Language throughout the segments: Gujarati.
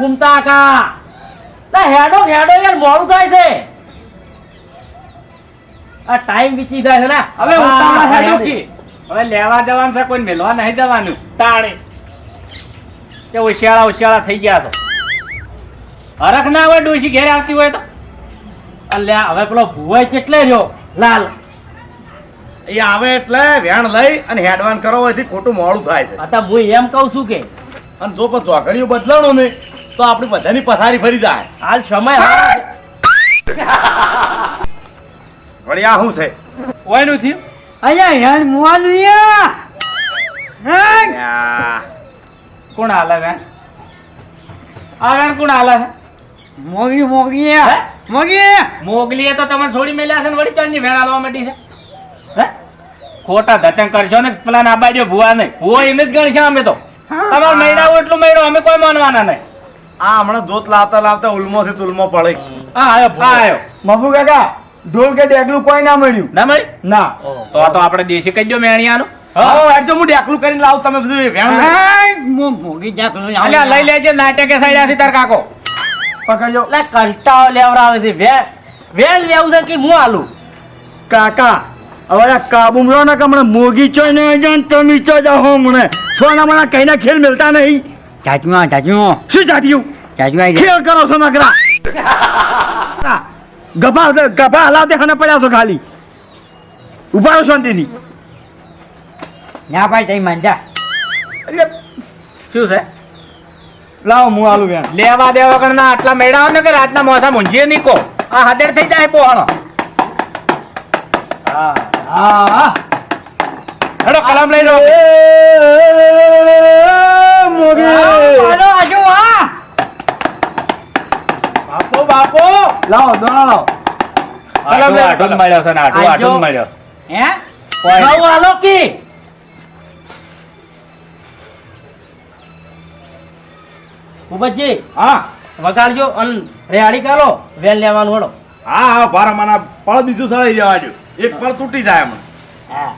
ફૂમતા કા હેડો હેડો યાર મોડું થાય છે. આ ટાઈમ વીતી જાય છે ને હવે ઉતાવળ હેડો કી? હવે લેવા દેવાનું છે કોઈ મેલવા નહીં દેવાનું તાણે. કે ઉશિયાળા ઉશિયાળા થઈ ગયા છો. હરખ ના હોય ડોશી ઘેર આવતી હોય તો? અલ્યા હવે પેલો ભુવાઈ કેટલે રહ્યો? લાલ. એ આવે એટલે વેણ લઈ અને હેડવાન કરો એથી ખોટું મોડું થાય છે. અત્યારે હું એમ કહું છું કે અને જો પણ ચોકડીઓ બદલાણો ને તો આપણી બધાની પથારી ફરી જાય. હાલ સમય વળી આ શું છે? ઓયનું થયું? અહીંયા હેણ મુવાલિયા હેણ. કોણ હાલે વેણ આ વેણ કોણ હાલે છે? મોગી મોગી હે? મોગી મોગલીએ તો તમને છોડી મેલ્યા છે ને વળી ચાંદી વેણ હાલવા માંડી છે. હે? ખોટા ધતંગ કરશો ને પેલા ના બાજુ ભૂવા નહીં. ભૂવો એમ જ ગણશે અમે તો. તમારે મહિના એટલું મહિનો અમે કોઈ માનવાના નહીં. આ હમણાં જોત લાવતા લાવતા ઉલમો થી તુલમો પડે ભૂવો આવ્યો મબુ કાકા ઢોલ કે ડેકલું કોઈ ના મળ્યું? ના મળી ના. તો આ તો આપણે દેશી કહી દો મેણિયાનું. હા. હેડજો હું ડેકલું કરીને લાવ તમે બધું વેણ મોગી જાકલું અલ્યા લઈ લેજે નાટકે સાઈડ છે તાર કાકો. પકડજો. એટલે કંટાળો લેવડાવે છે વે વેણ લેવું છે કે હું આલું? કાકા હવે આ કાબુ મળો ને કે હમણાં મોગી ચો ને જાન તમે ચો જાઓ હમણે. સોના કહીને ખેલ મિલતા નહીં. ચાચુમાં ચાચુમાં શું ચાચ્યું ચાચુમાં ખેલ કરો છો નકરા ગભા ગભા હલાવતે ખાને પડ્યા છો ખાલી ઊભા શાંતિથી ના ભાઈ તઈ મંજા શું છે લાવો હું આલુ બેન લેવા દેવા વગરના આટલા મેળા ને કે રાતના મોસા મૂંઝીએ નીકો આ હાજર થઈ જાય પોહણો હા હા હેડો કલમ લઈ લો લાવો દોડા લાવો. કલમ લઈ આઠું મળ્યો છે ને આઠું મળ્યો. હે? નવ હાલો કે ભૂપતજી હા. વગાડજો અને રેહાડી કાઢો વેલ લેવાનું હળો હા હા ભારા માના પળ બીજું સળાઈ જવા દો એક પળ તૂટી જાય હમણાં હા.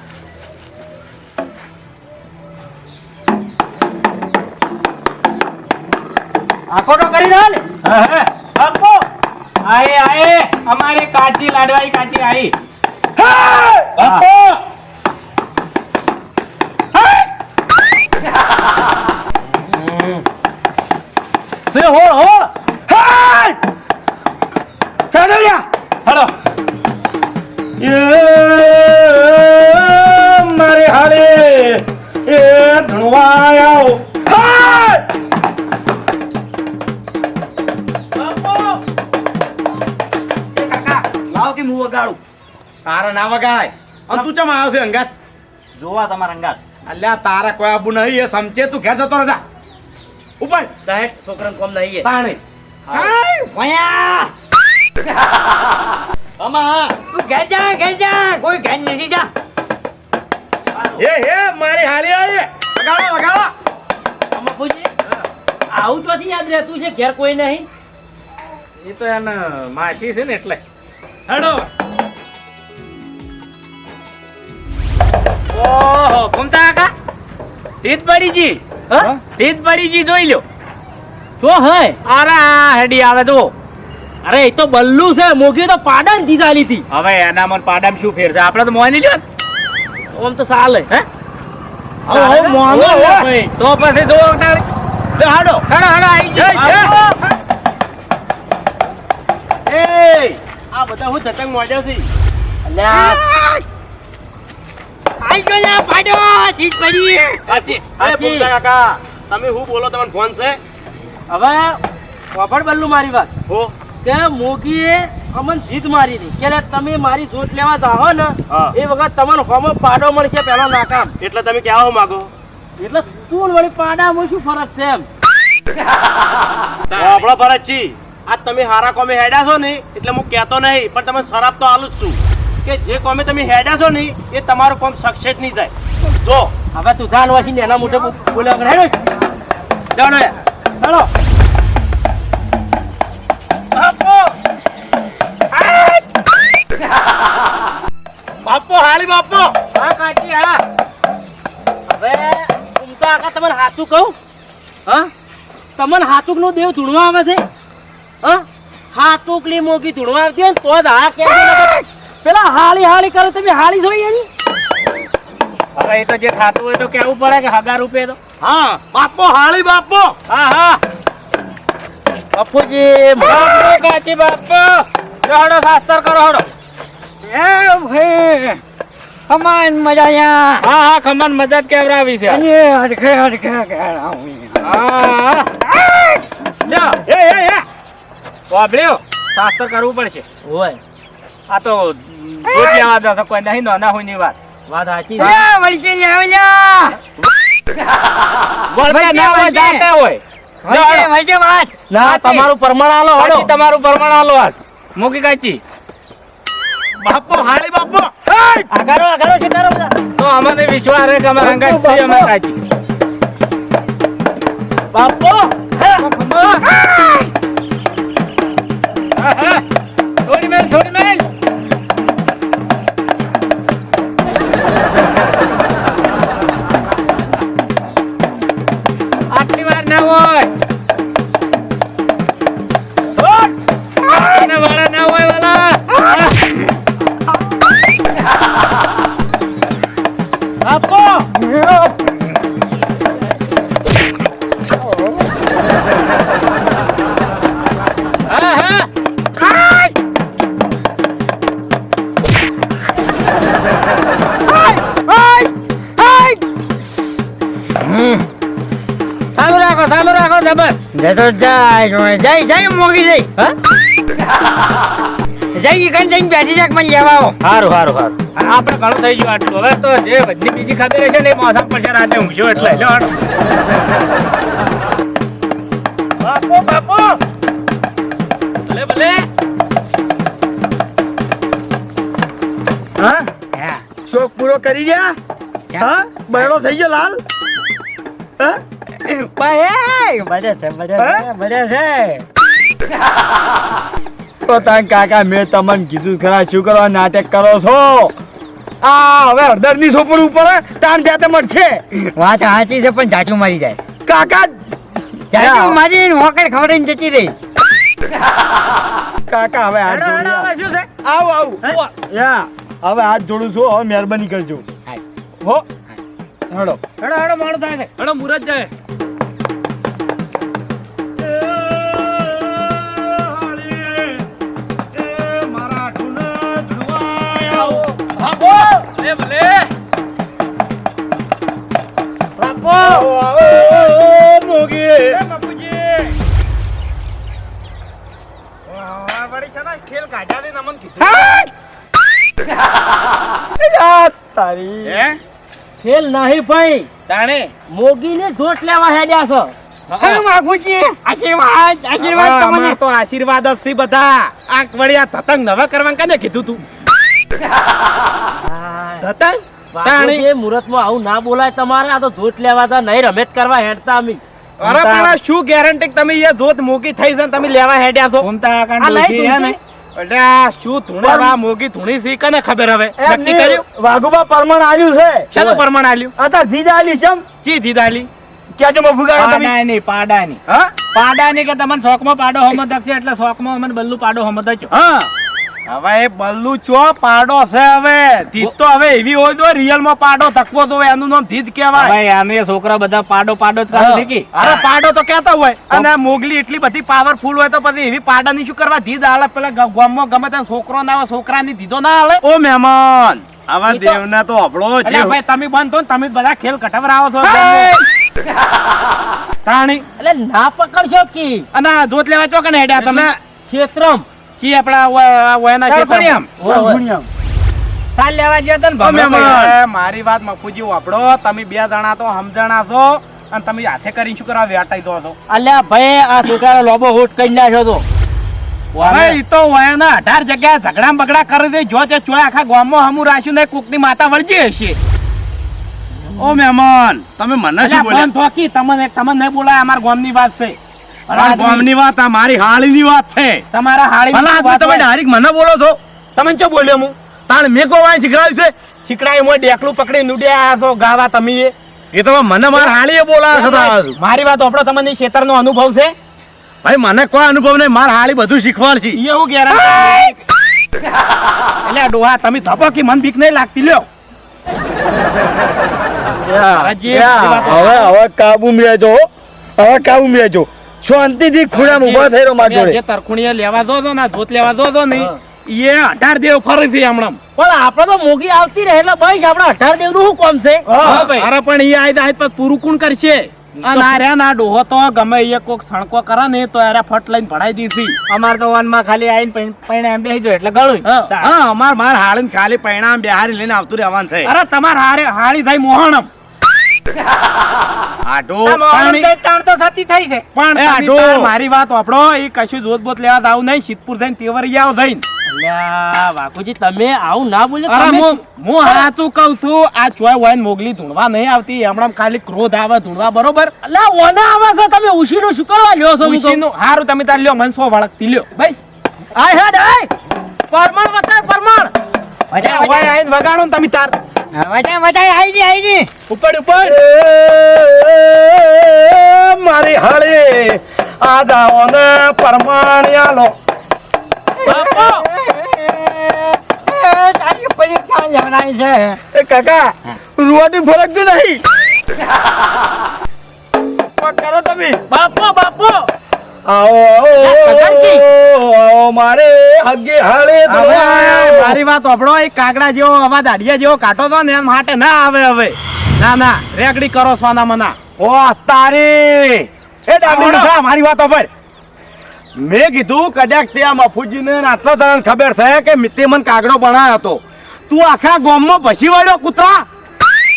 આખો કરી રહ્યો ને. હા, હા. આયે આયે અમારે કાચી લાડવાઈ કાચી આઈ છે અંગાત? જોવા તમારા અંગાત. અલ્યા તારા કોઈ આબુ નહીં એ સમજે તું ઘેર જતો રહેજા ઉપર સાહેબ છોકરાને કોમ નહીં તાણે. હાય વયા. અમા તું ઘેર જા ઘેર જા. કોઈ ઘેર નથી જા. હે હે મારી હાલી આવી. વગાડો વગાડો. અમા પૂજી આવું તો યાદ રહેતું છે ઘેર કોઈ નહીં. એ તો એને માસી છે ને એટલે. હેડો. ઓહો ઘૂમતા કાકા? તીત પડી હા? તીત પડી જોઈ લ્યો. જો હે અરે હેડી આવે તો અરે એ તો બલ્લુ છે. મોગી તો પાડનથી ચાલી હતી. હવે એનામાં પાડામાં શું ફેર છે? આપણે તો મોની લ્યો આમ તો ચાલે હે? હવે હવે મોનો ઓહો. લે ભાઈ. તો પછી જો લે હાડો. હેડો હેડો આઈ જય, જય. એ! આ બધા હું ધતંગ મોજા છે. અલ્યા. આઈ પાડો ચીજ પડી. કાચી અરે ભૂમતા કાકા તમે હું બોલો તમને ફોન છે? હવે વાપડ બલ્લુ મારી વાત. હો. કે મોગીએ અમન જીત મારી હતી. કે તમે મારી જોત લેવા જાઓ ને એ વખત તમને હોમો પાડો મળશે પેલો નાકામ. એટલે તમે ક્યાં માંગો? એટલે તું વળી પાડામાં શું ફરક છે એમ? આપણો ફરજ છી. આ તમે હારા કોમે હેડ્યા છો ને એટલે હું કહેતો નહીં પણ તમે શરાબ તો આલું જ છું. કે જે કોમે તમે હેડા છો ને એ તમારું કોમ સક્સેસ નહીં થાય. જો હવે તું જાન વાસી એના મોઢે બોલ્યા કરે હેડો. હેડો. બાપો. હાલી બાપો. હા કાચી હા. હવે ઉમતા કાકા તમને સાચું કહું. હા? તમને હાચુકનું દેવ ધૂણવા આવે છે? હા? હાચુકલી મોગી ધૂણવા આવતી હોય ને તો જ હા કે પેલા હાળી હાળી કરે તમે હાળી જોઈ એની? હવે એ તો જે થાતું હોય તો કેવું પડે કે હગા રૂપે તો. હા બાપો હાળી બાપો. હા હા. બાપુજી મારો કાચી બાપો. જો હડો શાસ્ત્ર કરો હડો. એ ભાઈ ખમાન મજા અહીંયા. હા હા ખમાન મદદ કેવરાવી છે. અને હડકે હડખે કરાવી. હા. જો. એ એ એ. વાપર્યો. શાસ્ત્ર કરવું પડશે. હોય. આ તો દૂધ લેવા તો કોઈ નહીં નાના હોયની વાત. વાત સાચી છે. એ વળકે લ્યા લ્યા વળતે ના હોય જાતે હોય. વળકે વળકે વાત. ના તમારું પ્રમાણ આલો હડો તમારું પરમાણ આલો હાલ. મૂકી કાચી. બાપો હાળી બાપો. આગળ આગારો છે તો અમને વિશ્વાસ રહે કે અમે રંગાઈ છીએ અમે કાચી. બાપો જતો જાય જોય. જાય જાય મોગી જાય જાય કન જઈને બેઠી જાક મને લેવા આવો. સારું સારું સારું આપણે ઘણું થઈ ગયું આટલું. હવે તો જે બધી બીજી ખબર છે ને એ મોસમ પડશે રાતે ઊંઘશો એટલે. લો બાપો બાપો! ભલે ભલે. હા? શોખ પૂરો કરી ગયા? હા? બરડો થઈ ગયો લાલ? હા? તો તાન કાકા મેં તમને કીધું ખરા શું કરવા નાટક કરો છો? આ હવે હળદરની સોપડું ઉપર તાન જાતે મળશે. વાત સાચી છે પણ ઝાટું મારી જાય. કાકા ઝાટું મારી હોકર ખબર જતી રહી. કાકા હવે હાથ શું છે? આવ આવ યા હવે હાથ જોડું છું હવે મહેરબાની કરજો. હો. હેડો. હેડો હેડો મોડું થાય છે. હેડો મુરત જાય. તારી ખેલ નહીં ભાઈ તાણે મોગીને જોટ લેવા હેડ્યા છો. આશીર્વાદ જ બધા આ વળી આ નવા કરવા કને કીધું તું ધતંગ તાણી. મુહૂર્તમાં આવું ના બોલાય તમારે આ તો જોટ લેવા તા નહીં રમેત કરવા હેડતા અમે. અરે પણ શું ગેરંટી કે તમે એ જોત મોગી થઈ છે તમે લેવા હેડ્યા છો? એટલે શું ધૂણે આ મોગી ધૂણી સી કને ખબર હવે? નક્કી કર્યું? વાઘુબા પરમણ આલ્યું છે. ચાલો પરમણ આલ્યું? અત્યારે ધીજા આલી ચમ ચી દીદાલી ક્યાં જો મફુ ગાળો તમે? પાડાની પાડાની. હા? પાડાની કે તમને શોખમાં પાડો હમત છે એટલે શોખમાં અમને બલ્લુ પાડો હમત જ હા. હવે એ બલ્લુ ચો પાડો છે હવે? ધીજ તો હવે એવી હોય તો રિયલમાં પાડો ધક્કો તો એનું નામ ધીજ કહેવાય. ભાઈ આને છોકરા બધા પાડો પાડો જ કરે છે કે અરે પાડો તો કેતા હોય. અને મોગલી એટલી બધી પાવરફુલ હોય તો પછી એવી પાડાની શું કરવા? ધીજ આલે પેલા ગામમાં ગમે ત્યાં છોકરો ના આવે છોકરાની ધીધો ના આલે ઓ મહેમાન આવા દેવના તો અભળો છે. ભાઈ તમે બંધ થો ને તમે બધા ખેલ કટાવરાવો છો તાણી. એટલે ના પકડશો કી? અને જોત લેવા ચો કને હેડ્યા તમે? ક્ષેત્રમ. કી આપણા વયના. ખેતરમાં? સાલ લેવા ગયા ભાઈ. મારી વાત મફુજી વાપડો તમે બે જણા તો સમજણા છો અને તમે હાથે કરી શું કરવા વેટાઈ દો છો? અલ્યા ભાઈ આ છોકરા લોબો હોટ કરી નાખ્યો તો. તો વયના અઢાર જગ્યાએ ઝઘડા બગડા કરી દે જો તે ચોય આખા ગામમાં હમું રાખ્યું ને કોકની માતા વળજી હશે. ઓ મહેમાન તમે મને શું બોલ્યા? તમને તમને નહીં બોલાય અમારા ગામની વાત છે. ગામની વાત આ મારી હાળીની વાત છે. તમારા હાળી ભલા તમે ડાયરેક્ટ મને બોલો છો. તમે શું બોલ્યો હું? તાણ મેં ગોવાય શીખડાવ્યું છે? શીકડાઈ મોય ડેકલું પકડી નુડ્યા છો ગાવા તમે એ. એ તો મને માર હાળીએ બોલાવે છે. મારી વાત આપણો તમને ક્ષેત્રનો અનુભવ છે? ભાઈ મને કોઈ અનુભવ નહીં માર હાળી બધું શીખવાડ છે એ હું ગેરંટી એટલે ડોહા તમે ધપો કે મન બીક નહીં લાગતી લ્યો. હવે હવે કાબુ મેજો હવે કાબુ મેજો. શાંતિથી ખૂણામાં ઊભા થઈ રહ્યો મારી જોડે. તરખુણીએ લેવા દો દો ના જોત લેવા દો દો નહીં એ અઢાર દેવ ફરીથી હમણાં. પણ આપણે તો મોગી આવતી રહે એટલે ભાઈ આપણે અઢાર દેવનું શું કોમ છે? અરે પણ એ આયદા આય પછી પૂરું કોણ કરશે? અને આ રહ્યા ના ડોહો તો ગમે એ કોક સણકો કરે ને તો એરા ફટ લઈને ભણાઈ દીધી અમાર તો વનમાં ખાલી આવીને પૈણે એમ બેસી જાય એટલે ગળું. હા. અમાર માર હાળીને ખાલી પૈણામ બિહારી લઈને આવતું રહેવાનું છે. અરે તમાર હારે હાળી થાય મોહણમ. આડો પાણી- તાણ તો સાચી થઈ છે. પણ આડો. મારી વાત વાપરો. એ કશું જોત બોત લેવા દાવ નહીં. સિદ્ધપુર થઈને તેવરી આવ થઈને અલ્યા તમે આવું ના બોલો અરે હું હું હાચું કહું છું આ ચોય હોય મોગલી ધૂણવા નહીં આવતી. હમણાં ખાલી ક્રોધ આવે ધૂણવા બરોબર? અલ્યા ઓના આવે છે. તમે ઉશીનો શું કરવા લ્યો છો ઉશીનો હારું તમે તાર લ્યો મનસો વળગતી લ્યો. ભાઈ આય હેડ આય. પરમણ વતાય પરમાણ. ઓય આઈને વગાડો ને તમે તાર. ઉપર ઉપર. એ મારી હાળે. આ જાઓ ને પરમાણ્યાલો. બાપો. એ કાકા રૂવાટી ફરકતી નહીં. પણ કરો તમે બાપો બાપો. આવો મારે હગે હાલે મારી વાત આપણો એ કાગડા જેવો અવાજ આડિયા જેવો કાઢો તો ને એમ માટે ના આવે હવે. ના ના રેકડી કરો સ્વાના મના ઓ તારી. એ ડાબડી આવડો. મારી વાત ઉપર મેં કીધું કદાચ તે આ મફુજીને ને આટલો તને ખબર છે કે મિત્તે મન કાગડો બનાવ્યો હતો. તું આખા ગામમાં ભસી વાળ્યો કૂતરા?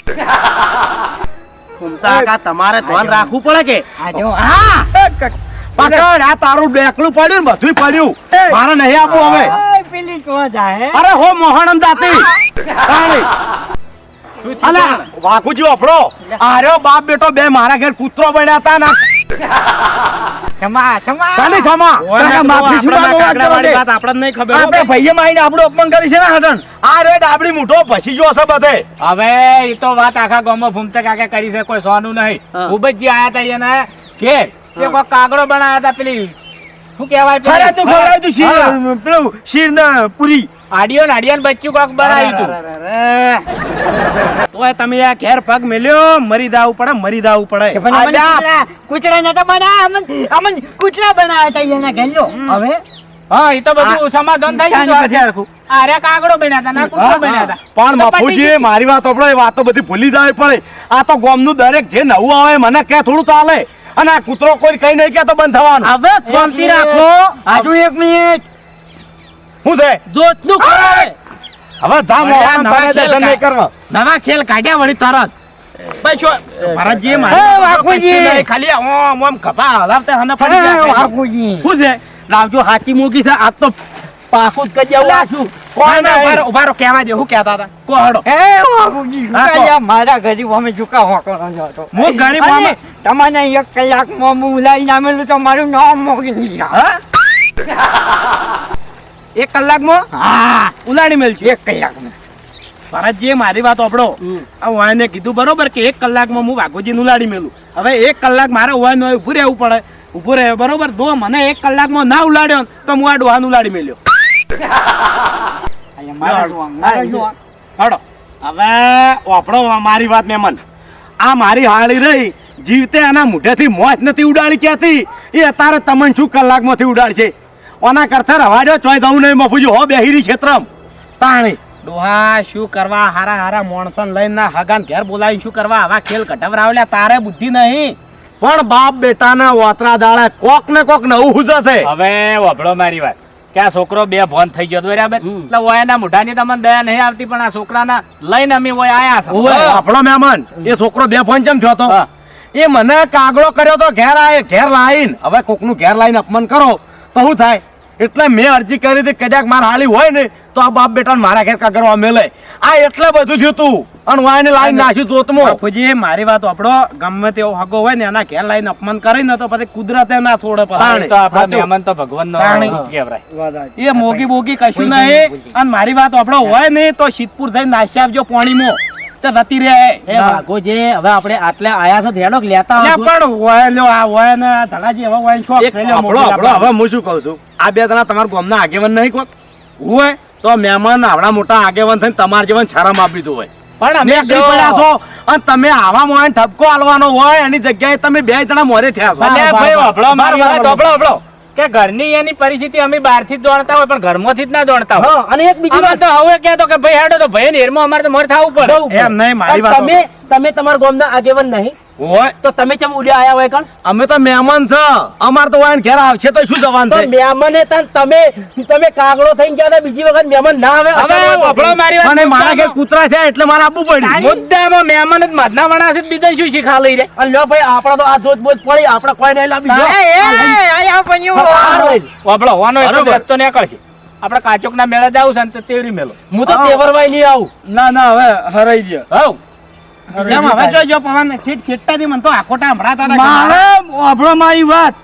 તમારે ધ્યાન રાખવું પડે કે? હા. પકડ આ તારું ડેકલું પડ્યું ને બધું પડ્યું. મારે નહીં આપવું હવે. અરે હો મોહનમ દાતી અલા વાકુજી ઓફળો. આર્યો બાપ બેટો બે મારા ઘેર બન્યા હતા ના હવે એ તો વાત આખા ગામમાં ફૂમતે કાકે કરી છે કોઈ સોનું નહીં. ખૂબ જ આયા તા એને કે તે કોઈ કાગડો બનાવ્યા હતા પેલી શું કહેવાય પેલી? ખરા તું ખવડાવ્યું તું શીર. પેલું શીર ના પૂરી. આડિયો ને આડિયા ને બચ્ચું કોક બનાવ્યું તું. તોય તમે આ ઘેર પગ મેલ્યો મરી દાવું પડે મરી દાવું પડે. આજા. હા એ તો બધું સમાધાન થઈ ગયું. આર્યા કાગડો બન્યા હતા ના કૂતરો બન્યા હતા. પણ તો ગયું. મારી વાત આપણો વાતો બધી ભૂલી જાય પડે. આ તો ગામનું દરેક જે નવું આવે મને કે થોડું ચાલે. અને આ કૂતરો કોઈ કઈ નહીં કે તો બંધ થવાનું. હવે શાંતિ રાખો. હજુ એક મિનિટ. શું છે? જોતનું કરે હવે હોવાનું નવા તમે ખેલ દર્શન નહીં. કરવા. નવા ખેલ કાઢ્યા વળી તરત. ભરતજી મારી ખાલી ઓમ ઓમ કપા હલાવતા હને પડી જાય શું છે? લાવજો હાચી મૂકી છે. આ તો પાકું જ કરી દેવું. આ શું? કોઈ ઊભા નહીં રહો, ઊભા રહો, કહેવા દે શું કહેતા હતા? કહો હળો. હા, કહો. મારા ઘરે અમે ચૂકા હોકવાનો હતો. હું ગરીબ મામા- તમને એક નામેલું તો મારું નામ? એક કલાકમાં હા. ઉલાડી મેલશું એક કલાકમાં ભરતજી મારી વાત આપડો આ વાયને કીધું બરોબર કે એક કલાકમાં હું વાઘોજી ઉલાડી મેલું. હવે એક કલાક મારે વાયન ઊભું રહેવું પડે. ઊભું રહે બરોબર? તો મને એક કલાકમાં ના ઉલાડ્યો તો હું આ ડોહાને ઉલાડી મેલ્યો. હડો. હવે વાપરો મારી વાત મહેમાન આ મારી હાળી રહી જીવતે આના મુઢેથી મોત નથી ઉડાડી ક્યાંથી? એ અત્યારે તમને શું કલાકમાંથી ઉડાડશે? ઓના કરતા રવાડ્યો ચોય દઉં નહીં મફુજો હો બેહીરી ક્ષેત્રમ તાણી. ડોહા શું કરવા? હારા હારા મોણસન લઈને ના હગાન ઘેર બોલાવી શું કરવા? આવા ખેલ કટવરાવલ્યા તારે બુદ્ધિ નહીં. પણ બાપ બેટાના વાતરા દાડા કોક ને કોક નવું હુજશે. હવે વભળો મારી વાત. કે આ છોકરો બે ભોન થઈ ગયો બરાબર? એટલે ઓયાના મોઢાની તમને દયા નહીં આવતી પણ આ છોકરાના લઈને અમે ઓય આયા આપણો મહેમાન. એ છોકરો બે ફોન કેમ થયો તો એ મને કાગળો કર્યો તો ઘેર આવે ઘેર લાઈન. હવે કોકનું ઘેર લાઈન અપમાન કરો તો શું થાય? એટલે મેં અરજી કરી હતી કદાચ મારા હાલી હોય ને તો આ બાપ બેટા મારા ઘેર કાગડવા મેલે. આ એટલે બધું થયું તું. અને વાયને લાઈન નાખ્યું જોતમો. બાપુજી મારી વાત આપણો ગમે તેવો હગો હોય ને એના ઘેર લાઈન અપમાન કરીને તો પછી કુદરતે ના છોડે એ તો આપણા મહેમાન તો ભગવાન નો એ મોગી બોગી કશું નહીં. અને મારી વાત આપણો હોય ને તો શીતપુર થઈને નાસી આવજો પાણીમાં. તો જતી રહે. એ વાઘોજી હવે આપણે આટલે આયા છે લેતા પણ હોય લ્યો આ હોય ને ધડાજી હવે હોય શોખ થઈ લ્યો આપણો મોટી આપણો હવે હું શું કહું છું? આ બે જણા તમારા ગામના આગેવાન નહીં કોક? હોય. તો મહેમાન આવડા મોટા આગેવાન થઈને તમારા જેવા છારામાં આપી દીધું હોય. પણ અમે નીકળી પડ્યા છો અને તમે આવા મોય ઠપકો આલવાનો હોય એની જગ્યાએ તમે બે જણા મોરે થયા છો. અલ્યા ભાઈ મારી કે ઘરની એની પરિસ્થિતિ અમે બહારથી જ દોડતા હોય પણ ઘરમાંથી જ ના દોડતા હોય. અને એક બીજી વાત. તો હવે કહેતો કે ભાઈ હેડો તો ભાઈ નેરમાં અમારે તો મોર થવું પડે. એમ નહીં, મારી વાત તમે તમે તમારા ગામના આગેવાન નહીં. હોય તો તમે કેમ ઉડ્યા આયા હોય કણ? અમે તો મહેમાન છે. અમાર તો વાયન ઘેર આવશે તો શું જવાન છે? મહેમાને તાન તમે તમે કાગડો થઈને ગયા બીજી વખત મહેમાન ના આવે હવે વાપરો મારી વાત અને મારા ઘેર કૂતરા છે એટલે મારે આપવું પડ્યું. મુદ્દામાં મહેમાન જ માધના વણા છે બીજા શું શીખા લઈ રે? અને લ્યો ભાઈ આપણા તો આ જોત બોત પડી આપણે કોઈ નહીં લાવી જો. એ, આયા વાનો એક રસ્તો નીકળશે. આપણે કાચોક ના મેળા જાવ છે ને તો તેવરી મેળો. હું તો તેવરવાય નહીં આવું. ના ના હવે હરાઈ ગયો. હવ. જેમ હવે જોજો પવન ઠીટ ખેટતાથી મને તો આખોટા સંભળાતા હતા. મારે આપણો મારી વાત.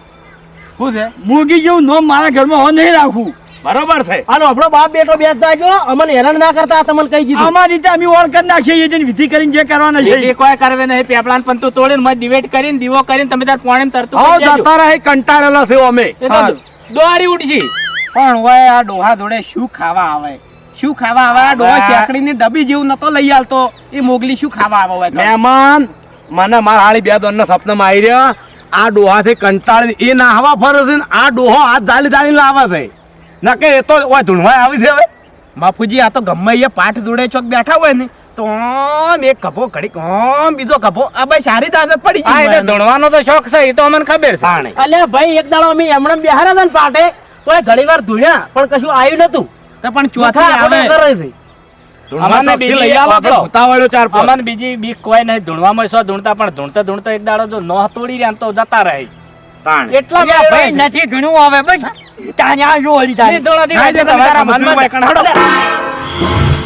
શું છે? મુરગી જેવું નોમ મારા ઘરમાં હો નહીં રાખવું બરોબર છે. આનો આપણો બાપ બેટો બેસતા જો અમને હેરાન ના કરતા આ તમને દીધું. અમારી રીતે અમે ઓળ કરી નાખીએ વિધિ કરીને જે કરવાના છે. કોઈ કરવે નહીં પેપલાન પણ તું તોડીને મત ડિવેટ કરીને દીવો કરીને તમે તાર પોણે તરતું હો જતા રહે કંટાળેલા છે અમે. એ. દોડી ઉઠી પણ હોય આ ડોહા ધોડે શું ખાવા આવે? શું ખાવા આવે? ડોહા હા. ચેકડીની ડબ્બી જેવું નતો લઈ આવતો એ મોગલી શું ખાવા આવે હોય મહેમાન મને મારા હાળી બે દોન સપનામાં આવી રહ્યા. આ ડોહાથી કંટાળી એ નાહવા ફરે છે આ ડોહો હાથ જાળી જાળી લાવે છે. નકે એ તો ઓય ધૂણવાય આવી છે હવે. બાપુજી આ તો ગમે એ પાઠ જોડે ચોક બેઠા હોય ને તો આમ એક કપો ઘડીક આમ બીજો કપો આ ભાઈ સારી આદત પડી ગઈ એટલે ધોણવાનો તો શોખ છે એ તો અમને ખબર છે. અલ્યા ભાઈ એક દાડો અમે એમણે બેહાર્યા હતા ને પાટે તો એ ઘણી વાર ધૂળ્યા પણ કશું આવ્યું નતું તો પણ ચોથી આવે. કરે છે ધૂણવા અમને બીજી કે ચાર. અમને બીજી બીક કોઈ નહીં. ધૂણવામાં શું ધૂણતા પણ ધૂણતા ધૂણતા એક દાડો જો નો તોડી રહ્યા તો જતા રહે. તાણે. એટલા ભાઈ નથી ઘણું આવે. બસ તાન્યા જો હરી તારી.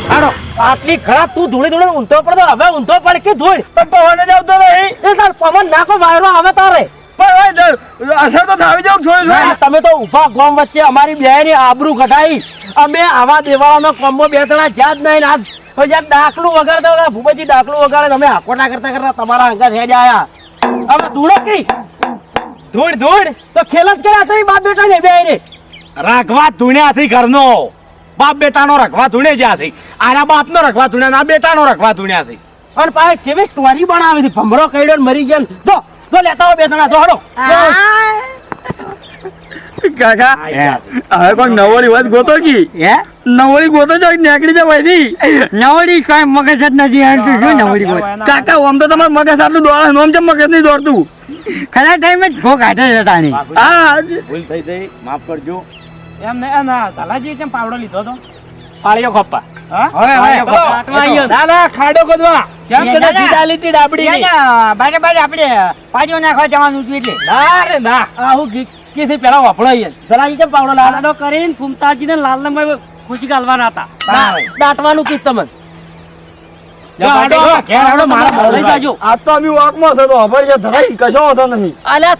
હાડો. આટલી ખરાબ તું ધૂળી ધૂળી ઊંધો પડતો. હવે ઊંધો પડ કે ધૂળ? પણ પવન જ આવતો નહીં. એ તાર પવન નાખો વાયરો આવે તારે. પણ અસર તો થાવી જાવ થોડી ના, થોડી તમે તો ઊભા ગોમ વચ્ચે અમારી બેની આબરૂ કઢાઈ. અમે આવા દેવાળાનો કોમ્બો બે ત્રણ જાત નહીં ને આજ. હવે ડાકલું વગાડતા ભૂપતજી ડાકલું વગાડે તમે આકોટા કરતા કરતા તમારા અંગત હેજ આયા. અમે ધૂળો કઈ? ધૂળ ધૂળ. તો ખેલ જ કર્યા તમે બાપ બેટા ને બે રે રાખવા ધૂણ્યાથી ઘરનો. બાપ બેટાનો રખવા ધૂણે જ્યાં છે. આના બાપનો રખવા ધૂણ્યા ના બેટાનો રખવા ધૂણ્યા છે. અને પાછી કેવી સ્ટોરી બનાવી હતી? ભમરો કઈડો ને મરી ગયા. જો જો લેતા હોય બે ત્રણ જો હડો કાકા હવે કોઈ નવોડી વાત ગોતો કી? હે? નવોડી ગોતો જો નીકળી જાય ભાઈ નવડી કઈ મગજ જ નથી હાલતું શું કાકા આમ તો તમારું મગજ આટલું દોડે આમ જેમ મગજ નહીં દોડતું? ખરા ટાઈમે જ ખો કાઢે છે તાણી. હા ભૂલ થઈ જઈ માફ કરજો. એમ ને ના ધલાજી કેમ પાવડો લીધો તો? પાળીઓ ખપ્પા હવે હવે. ચલો, ના ના ખાડો ખોદવા કેમ કે ના, ના. ડાબડી ની? બાજે બાજે આપણે પાછો નાખવા જવાનું હતું એટલે. ના રે ના. આવું કીથી પેલા વાપરાય જલાજી કેમ પાવડો લાડો કરીને ફૂમતાજી ને લાલ ને ખુશી ગાલવાના હતા. દાટવાનું કીધું તમને.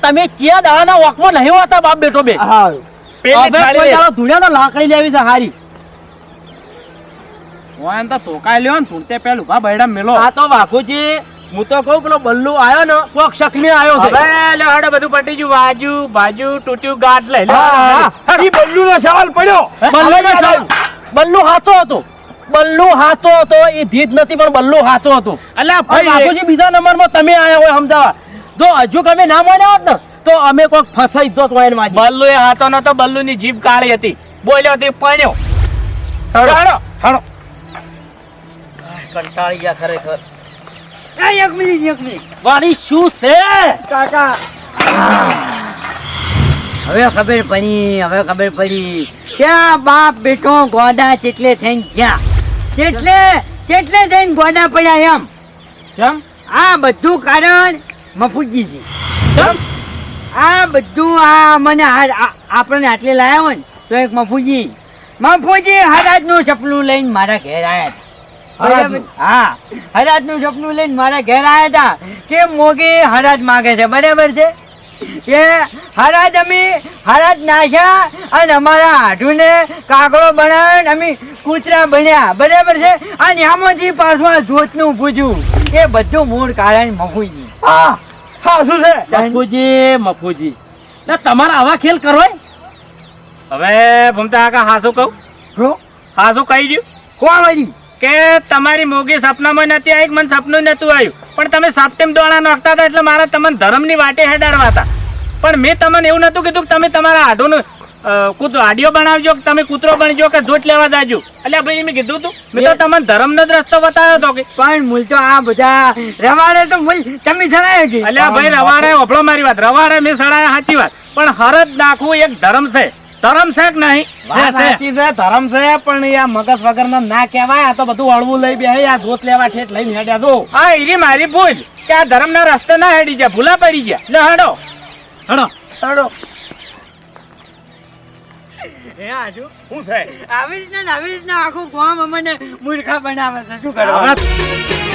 તમે ચિયા દાડાના વોકમાં નહીં હોતા બાપ બેટો બે. ધૂળ્યા તો લાકડી લેવી છે હારી. ઓય તો તોકાઈ લ્યો ને તુરતે પેલું ભા બૈડા મેલો. આ તો વાઘુજી હું તો કહું પેલો બલ્લુ આવ્યો ને કોક શકમી આવ્યો છે. હવે લે હાડો બધું પટી ગયું. વાજુ બાજુ તૂટ્યું ગાંઠ લઈ લે ઈ બલ્લુ નો સવાલ પડ્યો. બલ્લુ સવાલ. બલ્લુ હાથો હતો. બલ્લુ હાથો હતો એ ધીત નથી પણ બલ્લુ હાથો હતો. એટલે ભાઈ વાઘુજી બીજા નંબરમાં તમે આયા હોય સમજાવા. જો હજુ તમે ના માન્યા હોત ને તો અમે કોક ફસાઈ દોત હોય ને. બલ્લુ એ હાથો નતો બલ્લુ ની જીભ કાળી હતી. બોલ્યો તે પણ્યો હાડો. હાડો. કંટાળી ગયા ખરેખર. એક મિનિટ એક મિનિટ. વાળી શું છે? કાકા. હવે ખબર પડી હવે ખબર પડી. ક્યાં બાપ બેટો ગોડા ચેટલે થઈને ગયા? ચેટલે ચેટલે થઈને ગોડા પડ્યા એમ. કેમ? આ બધું કારણ મફુજીજી. કેમ? આ બધું આ મને આપણને આટલે લાયા હોય ને તો એક મફુજી. મફુજી હરાજનું ચપલું લઈને મારા ઘેર આવ્યા હતા હરાજનું? બરાબર? હા સપનું લઈને મારા ઘેર આવ્યા હતા કે મોગી હરાજ માગે છે બરાબર છે? કે હરાજ અમે હરાજ નાખ્યા અને અમારા હાડુને કાગડો બનાવ્યો અમે કૂતરા બન્યા બરાબર છે? અને આમાંથી પાછું જોતનું પૂછ્યું એ બધું મૂળ કારણ મફુજી. હા હા શું છે? મફુજી મફુજી. ના તમારા આવા ખેલ કરો હવે ભમતા કાકા હાસું કહું? જો હાસું કહી દઉં કોણ વળી? કે તમારી મોગી સપનામાં નથી આવી મને સપનું નતું આવ્યું. પણ તમે સપ્ટેમ દોણા નાખતા હતા એટલે મારા તમને ધર્મની વાટે હેડાડવા હતા. પણ મેં તમને એવું નતું કીધું કે તમે તમારા આઢોનું કૂતરો આડિયો બનાવજો કે તમે કૂતરો બનજો કે જોટ લેવા દાજો એટલે ભાઈ મેં કીધું તું મેં તો તમને ધર્મનો જ રસ્તો બતાવ્યો હતો કે. પણ મૂલ તો આ બધા રવાડે તો મૂલ તમે સડાય કે. એટલે ભાઈ રવાડે ઓફળો મારી વાત રવાડે મેં સડાયા સાચી વાત. પણ હરજ નાખવું એક ધર્મ છે. ધર્મ છે કે નહીં? સાચી છે ધરમ છે પણ આ મગજ વગર ના કહેવાય. આ તો બધું હળવું લઈ બે આ જોત લેવા ઠેઠ લઈને હેડ્યા દો હા એરી મારી ભૂલ કે આ ધર્મના રસ્તે ના હેડી ગયા ભૂલા પડી ગયા. લે હડો. હડો. હડો. હે આજુ? છે? આવી રીતના ને આવી રીતના આખું ગામ અમને મૂર્ખા બનાવે છે. શું કરો હવે